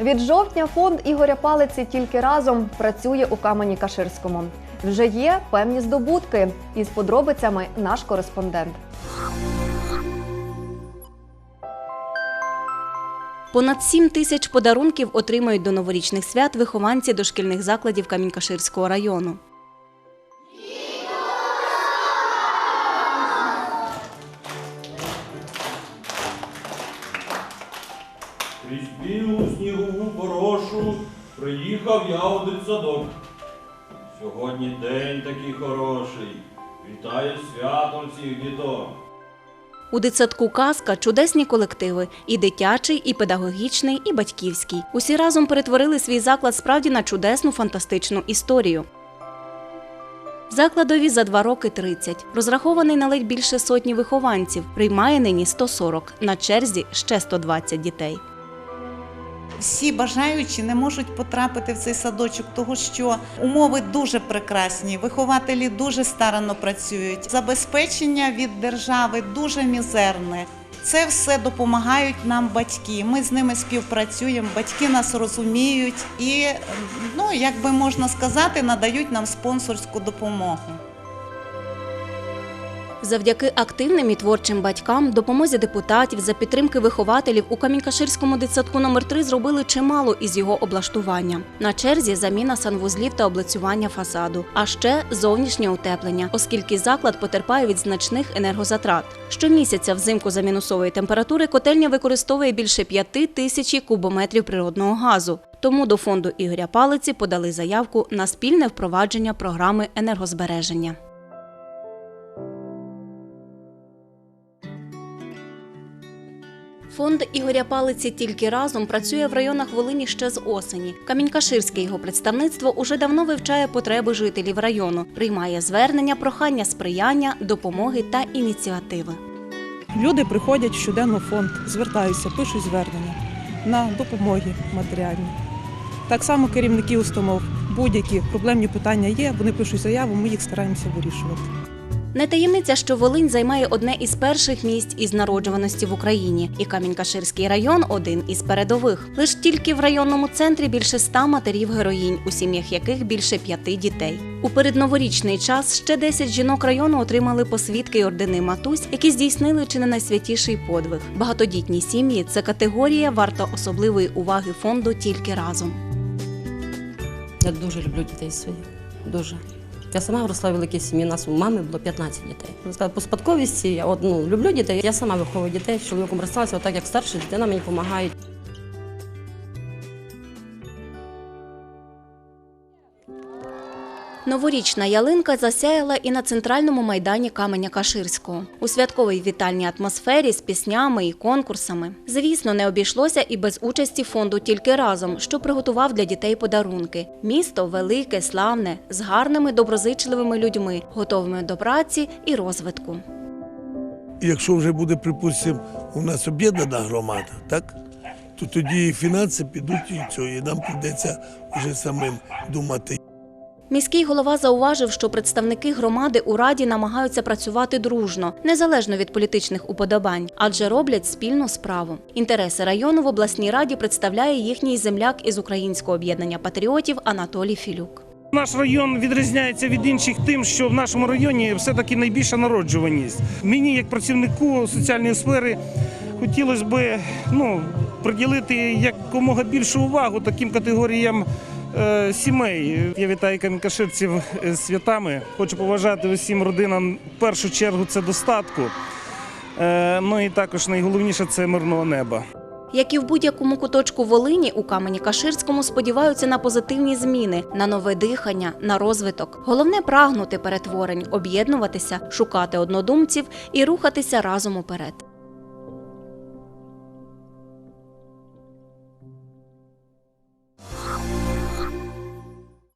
Від жовтня фонд Ігоря Палиці тільки разом працює у камені Каширському. Вже є певні здобутки. Із подробицями наш кореспондент. Понад 7 тисяч подарунків отримають до новорічних свят вихованці дошкільних закладів Камінькаширського району. Крізь білу снігову порошу приїхав я у дитсадок. Сьогодні день такий хороший. Вітаю святом всіх діток. У дитсадку казка чудесні колективи і дитячий, і педагогічний, і батьківський. Усі разом перетворили свій заклад справді на чудесну фантастичну історію. Закладові за два роки 30. Розрахований на ледь більше сотні вихованців. Приймає нині 140. На черзі ще 120 дітей. Всі бажаючі не можуть потрапити в цей садочок, тому що умови дуже прекрасні, вихователі дуже старанно працюють. Забезпечення від держави дуже мізерне. Це все допомагають нам батьки. Ми з ними співпрацюємо, батьки нас розуміють і, ну як би можна сказати, надають нам спонсорську допомогу. Завдяки активним і творчим батькам, допомозі депутатів, за підтримки вихователів у Камінькаширському дитсадку номер 3 зробили чимало із його облаштування. На черзі заміна санвузлів та облицювання фасаду, а ще зовнішнє утеплення, оскільки заклад потерпає від значних енергозатрат. Щомісяця взимку за мінусової температури котельня використовує більше п'яти тисячі кубометрів природного газу. Тому до фонду Ігоря Палиці подали заявку на спільне впровадження програми енергозбереження. Фонд Ігоря Палиці тільки разом працює в районах Волині ще з осені. Камінькаширське його представництво уже давно вивчає потреби жителів району, приймає звернення, прохання сприяння, допомоги та ініціативи. Люди приходять щоденно в фонд, звертаються, пишуть звернення на допомоги матеріальні. Так само керівники установ, будь-які проблемні питання є, вони пишуть заяву, ми їх стараємося вирішувати. Не таємниця, що Волинь займає одне із перших місць із народжуваності в Україні, і Камінькаширський район один із передових. Лиш тільки в районному центрі більше ста матерів героїнь, у сім'ях яких більше п'яти дітей. У передноворічний час ще 10 жінок району отримали посвідки й ордени матусь, які здійснили чи не найсвятіший подвиг. Багатодітні сім'ї це категорія варта особливої уваги фонду тільки разом. Я дуже люблю дітей своїх. Дуже. Я сама виросла в великій сім'ї. Нас у мами було 15 дітей. По спадковісті я от, ну, люблю дітей. Я сама виховую дітей, чоловіком розсталася, отак як старша дитина мені допомагає. Новорічна ялинка засяяла і на центральному майдані Каменя Каширського. У святковій вітальній атмосфері з піснями і конкурсами. Звісно, не обійшлося і без участі фонду тільки разом, що приготував для дітей подарунки. Місто велике, славне, з гарними доброзичливими людьми, готовими до праці і розвитку. якщо вже буде, припустимо, у нас об'єднана громада, так? То тоді і фінанси підуть і цього, і нам прийдеться вже самим думати. Міський голова зауважив, що представники громади у раді намагаються працювати дружно, незалежно від політичних уподобань, адже роблять спільну справу. Інтереси району в обласній раді представляє їхній земляк із українського об'єднання патріотів Анатолій Філюк. Наш район відрізняється від інших тим, що в нашому районі все-таки найбільша народжуваність. Мені, як працівнику соціальної сфери, хотілося б ну, приділити якомога більшу увагу таким категоріям сімей. Я вітаю камінкаширців з святами. Хочу побажати усім родинам в першу чергу це достатку. Е, ну і також найголовніше це мирного неба. Як і в будь-якому куточку Волині, у камені Каширському сподіваються на позитивні зміни, на нове дихання, на розвиток. Головне прагнути перетворень, об'єднуватися, шукати однодумців і рухатися разом уперед.